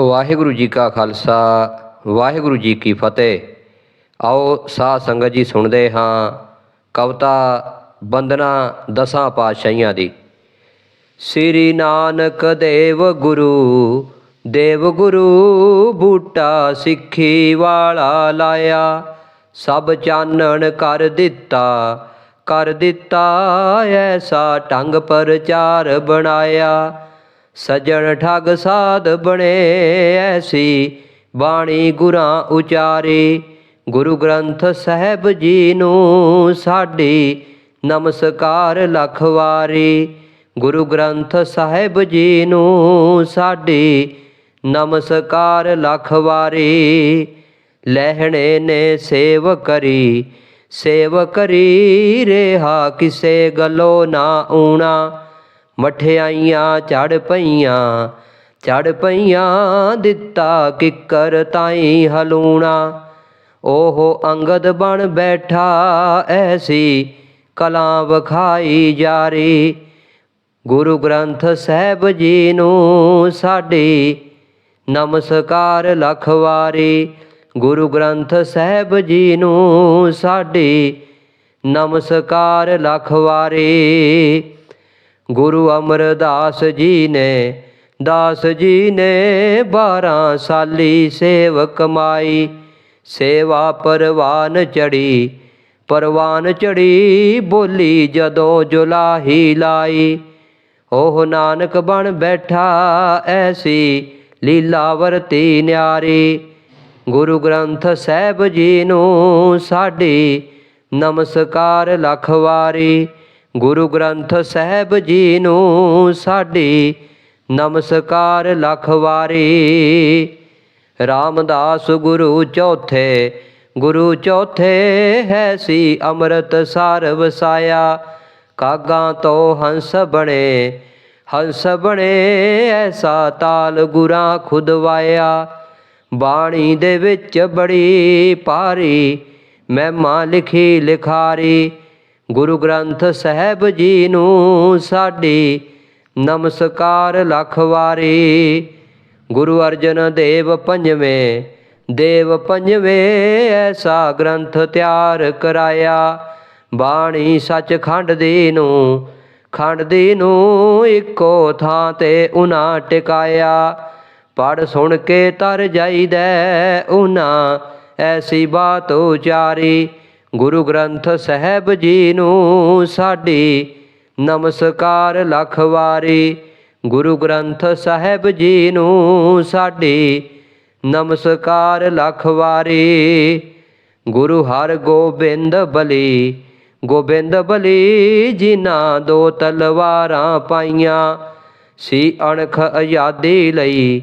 ਵਾਹਿਗੁਰੂ ਜੀ ਕਾ ਖਾਲਸਾ, ਵਾਹਿਗੁਰੂ ਜੀ ਕੀ ਫਤਿਹ। ਆਓ ਸਾਧ ਸੰਗਤ ਜੀ ਸੁਣਦੇ ਹਾਂ ਕਵਤਾ ਬੰਦਨਾ ਦਸਾਂ ਪਾਤਸ਼ਾਹੀਆਂ ਦੀ। ਸ੍ਰੀ ਨਾਨਕ ਦੇਵ ਗੁਰੂ ਦੇਵ ਗੁਰੂ ਬੂਟਾ ਸਿੱਖੀ ਵਾਲਾ ਲਾਇਆ। ਸਭ ਚਾਨਣ ਕਰ ਦਿੱਤਾ ਕਰ ਦਿੱਤਾ ਐਸਾ ਢੰਗ ਪ੍ਰਚਾਰ ਬਣਾਇਆ। ਸਜਣ ਠੱਗ ਸਾਧ ਬਣੇ ਐਸੀ, ਬਾਣੀ ਗੁਰਾਂ ਉਚਾਰੀ। ਗੁਰੂ ਗ੍ਰੰਥ ਸਾਹਿਬ ਜੀ ਨੂੰ ਸਾਡੀ, ਨਮਸਕਾਰ ਲੱਖ ਵਾਰੀ। ਗੁਰੂ ਗ੍ਰੰਥ ਸਾਹਿਬ ਜੀ ਨੂੰ ਸਾਡੀ, ਨਮਸਕਾਰ ਲੱਖ ਵਾਰੀ। ਲਹਿਣੇ ਨੇ ਸੇਵ ਕਰੀ ਸੇਵ ਕਰੀ ਰਹਾ, ਕਿਸੇ ਗੱਲੋਂ ਨਾ ਊਣਾ ਮਠਿਆਈਆਂ ਚੜ ਪਈਆਂ ਚੜ ਪਈਆਂ ਦਿੱਤਾ ਕਿੱਕਰ ਤਾਈ ਹਲੂਣਾ। ਉਹ ਅੰਗਦ ਬਣ ਬੈਠਾ ਐਸੀ ਕਲਾ ਵਖਾਈ ਜਾਰੀ ਗੁਰੂ ਗ੍ਰੰਥ ਸਾਹਿਬ ਜੀ ਨੂੰ ਸਾਡੀ ਨਮਸਕਾਰ ਲੱਖ ਵਾਰੀ। ਗੁਰੂ ਗ੍ਰੰਥ ਸਾਹਿਬ ਜੀ ਨੂੰ ਸਾਡੀ ਨਮਸਕਾਰ ਲੱਖ ਵਾਰੀ। ਗੁਰੂ ਅਮਰਦਾਸ ਜੀ ਨੇ, ਦਾਸ ਜੀ ਨੇ 12 ਸਾਲੀ ਸੇਵ ਕਮਾਈ ਸੇਵਾ ਪਰਵਾਨ ਚੜੀ ਪਰਵਾਨ ਚੜੀ ਬੋਲੀ ਜਦੋਂ ਜੁਲਾਹੀ ਲਾਈ। ਉਹ ਨਾਨਕ ਬਣ ਬੈਠਾ ਐਸੀ ਲੀਲਾ ਵਰਤੀ ਨਿਆਰੀ। ਗੁਰੂ ਗ੍ਰੰਥ ਸਾਹਿਬ ਜੀ ਨੂੰ ਸਾਡੀ ਨਮਸਕਾਰ ਲੱਖ ਵਾਰੀ ਗੁਰੂ ਗ੍ਰੰਥ ਸਾਹਿਬ ਜੀ ਨੂੰ ਸਾਡੀ ਨਮਸਕਾਰ ਲੱਖ ਵਾਰੀ। ਰਾਮਦਾਸ ਗੁਰੂ ਚੌਥੇ ਗੁਰੂ ਚੌਥੇ ਹੈ ਸੀ ਅੰਮ੍ਰਿਤ ਸਾਰ ਵਸਾਇਆ ਕਾਗਾ ਤੋਂ ਹੰਸ ਬਣੇ ਹੰਸ ਬਣੇ, ਐਸਾ ਤਾਲ ਗੁਰਾਂ ਖੁਦਵਾਇਆ ਬਾਣੀ ਦੇ ਵਿੱਚ ਬੜੀ ਪਾਰੀ ਮਹਿਮਾ ਲਿਖੀ ਲਿਖਾਰੀ ਗੁਰੂ ਗ੍ਰੰਥ ਸਾਹਿਬ ਜੀ ਨੂੰ ਸਾਡੀ ਨਮਸਕਾਰ ਲੱਖ ਵਾਰੀ। ਗੁਰੂ ਅਰਜਨ ਦੇਵ ਪੰਜਵੇਂ ਦੇਵ ਪੰਜਵੇਂ ਐਸਾ ਗ੍ਰੰਥ ਤਿਆਰ ਕਰਾਇਆ। ਬਾਣੀ ਸੱਚਖੰਡ ਦੀ ਨੂੰ, ਖੰਡ ਦੀ ਨੂੰ ਇੱਕੋ ਥਾਂ ਤੇ ਉਨਾ ਟਿਕਾਇਆ। ਪੜ ਸੁਣ ਕੇ ਤਰ ਜਾਈਦਾ ਉਨਾ ਐਸੀ ਬਾਤ ਉਚਾਰੀ। ਗੁਰੂ ਗ੍ਰੰਥ ਸਾਹਿਬ ਜੀ ਨੂੰ ਸਾਡੀ ਨਮਸਕਾਰ ਲੱਖ ਵਾਰੀ। ਗੁਰੂ ਗ੍ਰੰਥ ਸਾਹਿਬ ਜੀ ਨੂੰ ਸਾਡੀ ਨਮਸਕਾਰ ਲੱਖ ਵਾਰੀ। ਗੁਰੂ ਹਰ ਗੋਬਿੰਦ ਬਲੀ ਗੋਬਿੰਦ ਬਲੀ ਜਿਨ੍ਹਾਂ ਦੋ ਤਲਵਾਰਾਂ ਪਾਈਆਂ ਸੀ ਅਣਖ ਆਜ਼ਾਦੀ ਲਈ।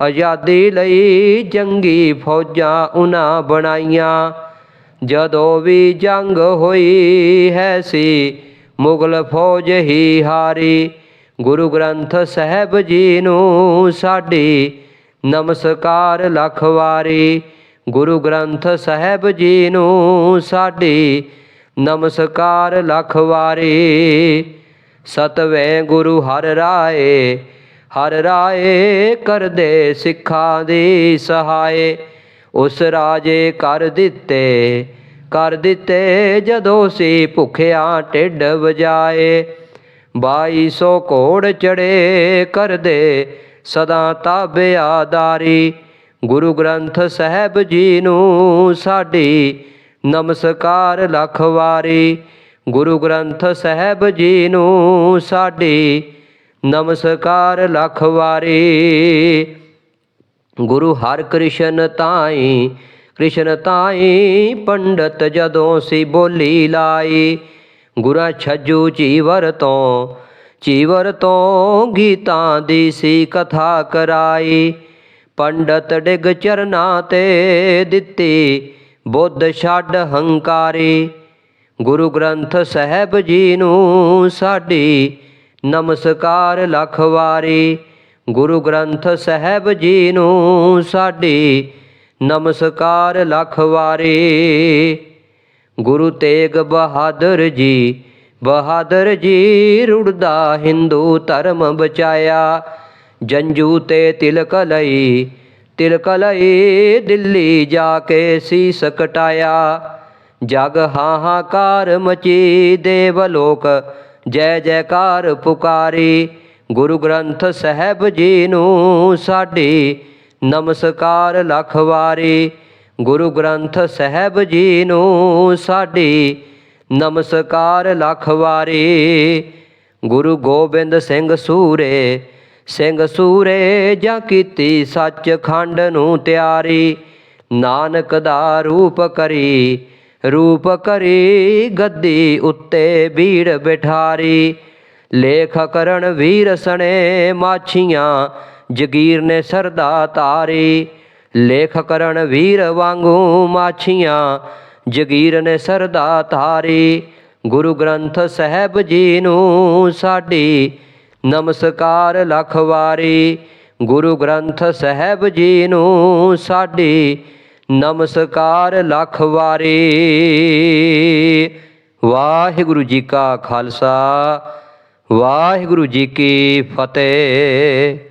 ਆਜ਼ਾਦੀ ਲਈ ਜੰਗੀ ਫੌਜਾਂ ਉਹਨਾਂ ਬਣਾਈਆਂ। ਜਦੋਂ ਵੀ ਜੰਗ ਹੋਈ ਹੈ ਸੀ, ਮੁਗਲ ਫੌਜ ਹੀ ਹਾਰੀ। ਗੁਰੂ ਗ੍ਰੰਥ ਸਾਹਿਬ ਜੀ ਨੂੰ ਸਾਡੀ ਨਮਸਕਾਰ ਲੱਖ ਵਾਰੀ। ਗੁਰੂ ਗ੍ਰੰਥ ਸਾਹਿਬ ਜੀ ਨੂੰ ਸਾਡੀ ਨਮਸਕਾਰ ਲੱਖ ਵਾਰੀ। ਸਤਵੇਂ ਗੁਰੂ ਹਰ ਰਾਏ ਹਰ ਰਾਏ ਕਰਦੇ ਸਿੱਖਾਂ ਦੀ ਸਹਾਏ। ਉਸ ਰਾਜੇ ਕਰ ਦਿੱਤੇ ਕਰ ਦਿੱਤੇ ਜਦੋਂ ਸੀ ਭੁਖਿਆ ਢਿੱਡ ਵਜਾਏ। 2200 ਕੋੜ ਚੜੇ ਕਰਦੇ ਸਦਾ ਤਾਬਿਆਦਾਰੀ। ਗੁਰੂ ਗ੍ਰੰਥ ਸਾਹਿਬ ਜੀ ਨੂੰ ਸਾਡੀ ਨਮਸਕਾਰ ਲੱਖ ਵਾਰੀ ਗੁਰੂ ਗ੍ਰੰਥ ਸਾਹਿਬ ਜੀ ਨੂੰ ਸਾਡੀ ਨਮਸਕਾਰ ਲੱਖ ਵਾਰੀ ਗੁਰੂ ਹਰ ਕ੍ਰਿਸ਼ਨ ਤਾਈ ਕ੍ਰਿਸ਼ਨ ਤਾਈ, ਪੰਡਤ ਜਦੋਂ ਸੀ ਬੋਲੀ ਲਾਈ, ਗੁਰਾ ਛੱਜੂ ਚੀਵਰ ਤੋਂ ਚੀਵਰ ਤੋਂ ਗੀਤਾਂ ਦੀ ਸੀ ਕਥਾ ਕਰਾਈ। ਪੰਡਤ ਡਿਗ ਚਰਨਾ ਤੇ ਦਿੱਤੀ, ਬੁੱਧ ਛੱਡ ਹੰਕਾਰੀ। ਗੁਰੂ ਗ੍ਰੰਥ ਸਾਹਿਬ ਜੀ ਨੂੰ ਸਾਡੀ ਨਮਸਕਾਰ ਲੱਖ ਵਾਰੀ ਗੁਰੂ ਗ੍ਰੰਥ ਸਾਹਿਬ ਜੀ ਨੂੰ ਸਾਡੀ ਨਮਸਕਾਰ ਲੱਖ ਵਾਰੀ। ਗੁਰੂ ਤੇਗ ਬਹਾਦਰ ਜੀ ਬਹਾਦਰ ਜੀ ਰੁੜਦਾ ਹਿੰਦੂ ਧਰਮ ਬਚਾਇਆ। ਜੰਜੂ ਤੇ ਤਿਲਕ ਲਈ ਤਿਲਕ ਲਈ ਦਿੱਲੀ ਜਾ ਕੇ ਸੀਸ ਕਟਾਇਆ। ਜਗ ਹਾਹਾਕਾਰ ਮਚੀ ਦੇਵ ਲੋਕ, ਜੈ ਜੈਕਾਰ ਪੁਕਾਰੀ। ਗੁਰੂ ਗ੍ਰੰਥ ਸਾਹਿਬ ਜੀ ਨੂੰ ਸਾਡੀ ਨਮਸਕਾਰ ਲੱਖ ਵਾਰੀ। ਗੁਰੂ ਗ੍ਰੰਥ ਸਾਹਿਬ ਜੀ ਨੂੰ ਸਾਡੀ ਨਮਸਕਾਰ ਲੱਖ ਵਾਰੀ। ਗੁਰੂ ਗੋਬਿੰਦ ਸਿੰਘ ਸੂਰੇ ਸਿੰਘ ਸੂਰੇ ਜਾਂ ਕੀਤੀ ਸੱਚ ਖੰਡ ਨੂੰ ਤਿਆਰੀ। ਨਾਨਕ ਦਾ ਰੂਪ ਕਰੀ ਰੂਪ ਕਰੀ ਗੱਦੀ ਉੱਤੇ ਬੀੜ ਬਿਠਾਰੀ। ਲੇਖ ਕਰਨ ਵੀਰ ਸਣੇ ਮਾਛੀਆਂ, ਜਗੀਰ ਨੇ ਸਰਦਾ ਤਾਰੀ। ਲੇਖ ਕਰਨ ਵੀਰ ਵਾਂਗੂ ਮਾਛੀਆਂ, ਜਗੀਰ ਨੇ ਸਰਦਾ ਤਾਰੀ। ਗੁਰੂ ਗ੍ਰੰਥ ਸਾਹਿਬ ਜੀ ਨੂੰ ਸਾਡੀ ਨਮਸਕਾਰ ਲੱਖ ਵਾਰੀ। ਗੁਰੂ ਗ੍ਰੰਥ ਸਾਹਿਬ ਜੀ ਨੂੰ ਸਾਡੀ ਨਮਸਕਾਰ ਲੱਖ ਵਾਰੀ। ਵਾਹਿਗੁਰੂ ਜੀ ਕਾ ਖਾਲਸਾ। ਵਾਹਿਗੁਰੂ ਜੀ ਕੀ ਫਤਿਹ।